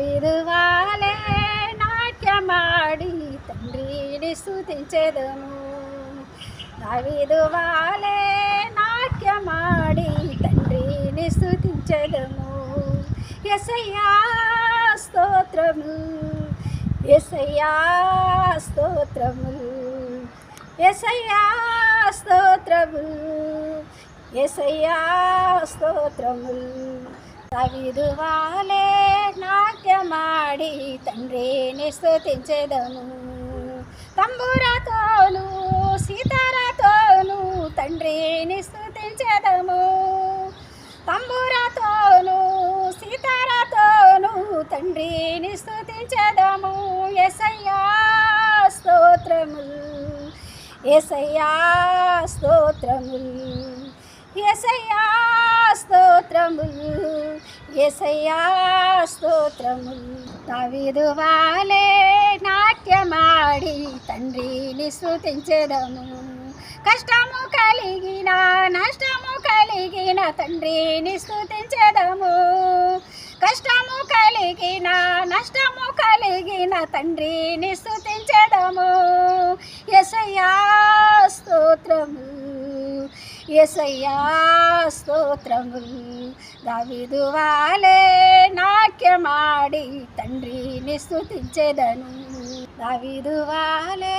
దావీదు నాట్యమాడి తండ్రిని స్థుతించెదము దావీదు వాలే నాట్యమాడి తండ్రిని స్థుతించెదము ఎసయ్యా స్తోత్రము. ఎసయ్యా స్తోత్రము. ఎసయ్యా స్తోత్రము. ఎసయ్యా స్తోత్రము. దావీదు నాట్యమాడి తండ్రిని స్థుతించెదను తంబురతోను సీతారతోను తండ్రిని స్థుతించెదము తంబురతోను సీతారతోను తండ్రిని స్థుతించెదము ఎసయ్యా స్తోత్రములు. ఎసయ్యా స్తోత్రములు. ఎసయ్యా స్తోత్రములు. ఎసయ్యా స్తోత్రములు దావీదు నాట్యమాడి తండ్రిని స్తుతించెదము. కష్టము కలిగిన నష్టము కలిగిన తండ్రిని స్తుతించెదము. కష్టము కలిగిన నష్టము కలిగిన తండ్రిని స్తుతించెదము. ఎసయ్యా స్తోత్రము ఎసయ్యా స్తోత్రము. దావిదువాలే నాట్యమాడి తండ్రిని స్థుతించెదను దావిదువాలే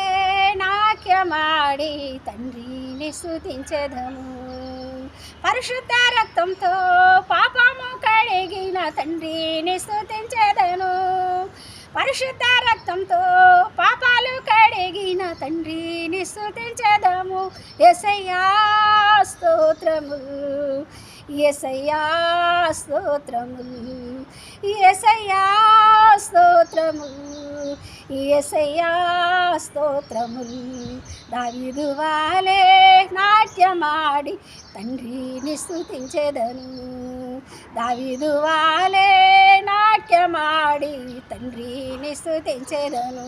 నాట్యమాడి తండ్రిని స్థుతించెదను పరిశుద్ధ రక్తంతో పాపము కడిగిన తండ్రిని స్థుతించెదను పరిశుద్ధ రక్తంతో పాపాలు కడిగిన తండ్రిని స్తుతించెదము. ఎసయ్యా స్తోత్రము. ఎసయ్యా స్తోత్రములు ఎసయ్యా స్తోత్రము. ఎసయ్యా స్తోత్రములు దావిదు వాలే నాట్యమాడి తండ్రిని స్థుతించెదను దావిదు వాలే నాట్యమాడి తండ్రిని స్థుతించెదను